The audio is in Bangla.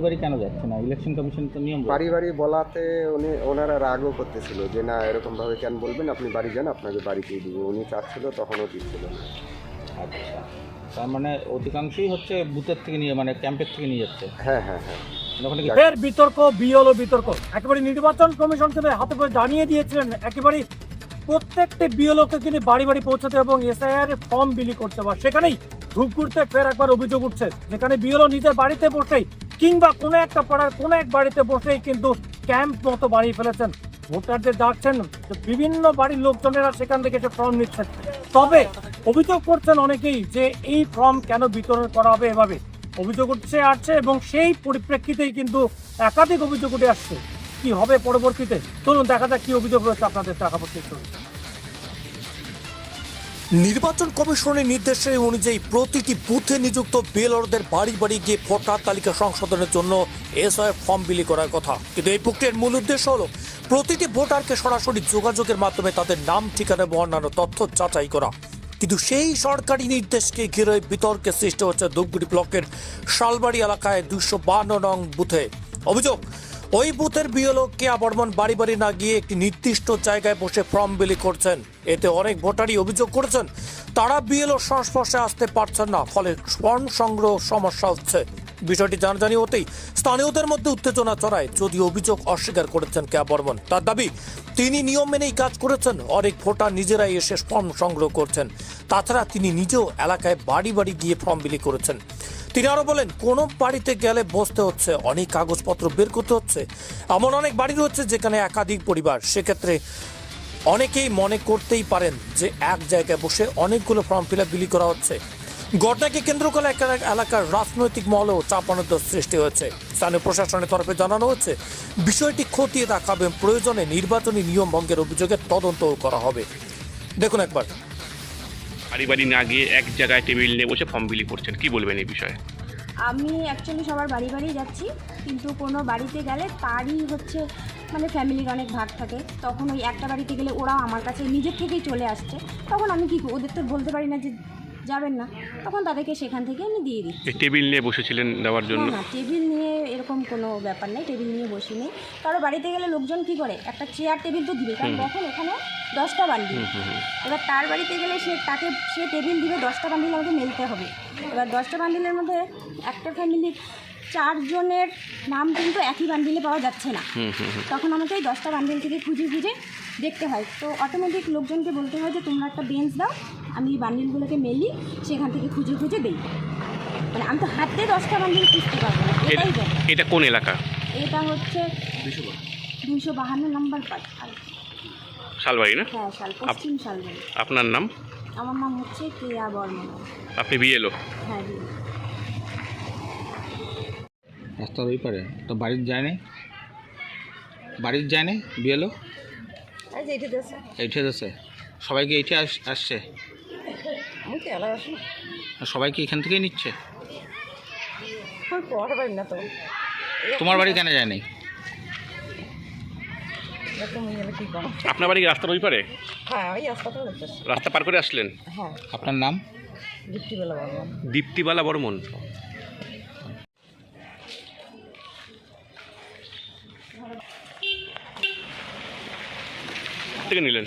বাড়ি কেন যাচ্ছে না? ইলেকশন কমিশন তো নিয়ম। বাড়ি বাড়ি বলাতে উনি ওনারা রাগও করতেছিল যে না এরকমভাবে কেন বলবেন? আপনি বাড়ি যান আপনাকে বাড়িতেই দিব। উনি চাচ্ছিল তখনও দিচ্ছিল না। আচ্ছা। তার মানে অধিকাংশই হচ্ছে বুথের থেকে নিয়ে মানে ক্যাম্পের থেকে নিয়ে যাচ্ছে। হ্যাঁ হ্যাঁ হ্যাঁ। ওখানে কি ফের বিতর্ক বিএলও বিতর্ক। একেবারে নির্বাচন কমিশন থেকে হাতে করে জানিয়ে দিয়েছিলেন একেবারে প্রত্যেকটি বিএলওকে তিনি বাড়ি বাড়ি পৌঁছাতে এবং এসআইআর ফর্ম বিলি করতে পারে সেখানেই ধূপগুড়তে ফের একবার অভিযোগ উঠছে যেখানে বিএলও নিজের বাড়িতে বসেই কিংবা কোনো একটা পাড়ার কোনো এক বাড়িতে বসেই কিন্তু ক্যাম্প মতো বানিয়ে ফেলেছেন। ভোটারদের ডাকছেন বিভিন্ন বাড়ির লোকজনেরা সেখান থেকে এসে ফর্ম নিচ্ছেন। তবে অভিযোগ করছেন অনেকেই যে এই ফর্ম কেন বিতরণ করা হবে এভাবে। অভিযোগ উঠছে, আসছে এবং সেই পরিপ্রেক্ষিতেই কিন্তু একাধিক অভিযোগ উঠে আসছে। কি হবে পরবর্তীতে? চলুন দেখা যাক কি অভিযোগ রয়েছে আপনাদের টাকা চলুন নির্বাচন কমিশনের নির্দেশে অনুযায়ী প্রতিটি বুথে নিযুক্ত বেলরদের বাড়ি বাড়ি গিয়ে ভোটার তালিকা সংশোধনের জন্য এসআইএফ ফর্ম বিলি করার কথা। কিন্তু এই প্রক্রিয়ার মূল উদ্দেশ্য হলো প্রতিটি ভোটারকে সরাসরি যোগাযোগের মাধ্যমে তাদের নাম, ঠিকানা এবং অন্যান্য তথ্য যাচাই করা। কিন্তু সেই সরকারি নির্দেশকে ঘিরে বিতর্কের সৃষ্টি হচ্ছে ধূপগুড়ি ব্লকের শালবাড়ি এলাকায় দুশো বান্ন নং বুথে। অভিযোগ ওই বুথের বিএলও কেয়া বর্মন বাড়ি বাড়ি না গিয়ে একটি নির্দিষ্ট জায়গায় বসে ফর্ম বিলি করছেন। এতে অনেক ভোটারই অভিযোগ করেছেন। তারা বিএলও সংস্পর্শে আসতে পারছেন না, ফলে ফর্ম সংগ্রহ সমস্যা হচ্ছে। বিষয়টি জানাজানি হতেই স্থানীয়দের মধ্যে উত্তেজনা চড়ায় যদি অভিযোগ অস্বীকার করেছেন কেয়া বর্মন তার দাবি, তিনি নিয়ম মেনেই কাজ করেছেন, অনেক ভোটার নিজেরাই এসে ফর্ম সংগ্রহ করছেন। তাছাড়া তিনি নিজেও এলাকায় বাড়ি বাড়ি গিয়ে ফর্ম বিলি করেছেন। তিনি আরও বলেন, কোন বাড়িতে গেলে বসতে হচ্ছে, অনেক কাগজপত্র বের করতে হচ্ছে। এমন অনেক বাড়ি রয়েছে যেখানে একাধিক পরিবার। সেক্ষেত্রে অনেকেই মনে করতেই পারেন যে এক জায়গায় বসে অনেকগুলো ফর্ম ফিল বিলি করা হচ্ছে। ঘটনাকে কেন্দ্র করে এলাকার রাজনৈতিক মহলেও চাপানোর সৃষ্টি হয়েছে। স্থানীয় প্রশাসনের তরফে জানানো হচ্ছে, বিষয়টি খতিয়ে দেখা হবে প্রয়োজনে নির্বাচনী নিয়ম ভঙ্গের অভিযোগের তদন্তও করা হবে। দেখুন একবার। বাড়ি বাড়ি না গিয়ে এক জায়গায় টেবিল নিয়ে বসে ফর্ম বিলি করছেন। কি বলবেন এই বিষয়ে? আমি অ্যাকচুয়ালি সবার বাড়ি বাড়ি যাচ্ছি, কিন্তু কোনো বাড়িতে গেলে তারই হচ্ছে মানে ফ্যামিলির অনেক ভাগ থাকে। তখন ওই একটা বাড়িতে গেলে ওরাও আমার কাছে নিজের থেকেই চলে আসছে। তখন আমি কি ওদের তো বলতে পারি না যে যাবেন না তখন তাদেরকে সেখান থেকে আমি দিয়ে দিই। টেবিল নিয়ে বসেছিলেন দেওয়ার জন্য? না টেবিল নিয়ে এরকম কোনো ব্যাপার নেই টেবিল নিয়ে বসিনি। কারও বাড়িতে গেলে লোকজন কি করে? একটা চেয়ার টেবিল তো দিবে কারণ তখন এখানে দশটা বান্ডিল। এবার তার বাড়িতে গেলে সে তাকে সে টেবিল দিবে দশটা বান্ডিল আমাকে মেলতে হবে। এবার দশটা বান্ডিলের মধ্যে একটা ফ্যামিলির চারজনের নাম কিন্তু একই বান্ডিলে পাওয়া যাচ্ছে না। তখন আমাকে এই দশটা বান্ডিল থেকে খুঁজে খুঁজে দেখতে হয়। তো অটোমেটিক লোকজনকে বলতে হয় যে তোমরা একটা বেঞ্চ দাও আমি এই বান্ডিলগুলোকে মেলি সেখান থেকে খুঁজে খুঁজে দিই। মানে আমি তো হাতে দশটা বান্ডিল খুঁজতে পারব না এটা- এটাই এটা কোন এলাকা? এটা হচ্ছে দুইশো বাহান্ন নম্বর পার্ট আর শালবাড়ি না? হ্যাঁ শাল পশ্চিম শালবাড়ি। আপনার নাম? আমার নাম হচ্ছে কেয়া বর্মন। আপনি বিএলও? হ্যাঁ। রাস্তার ওই পারে। তো বাড়ির যায় নাই? বাড়ির যায় নাই? বিয়েলো এইঠে যাচ্ছে সবাই কি এইঠে আস- আসছে? আর সবাই কি এখান থেকেই নিচ্ছে? তোমার বাড়ি কেন যায় নাই? আপনার বাড়ি রাস্তার ওই পারে? হ্যাঁ রাস্তা পার করে আসলেন? হ্যাঁ। আপনার নাম? দীপ্তিবেলা বললাম দীপ্তিবালা বর্মন। থেকে নিলেন?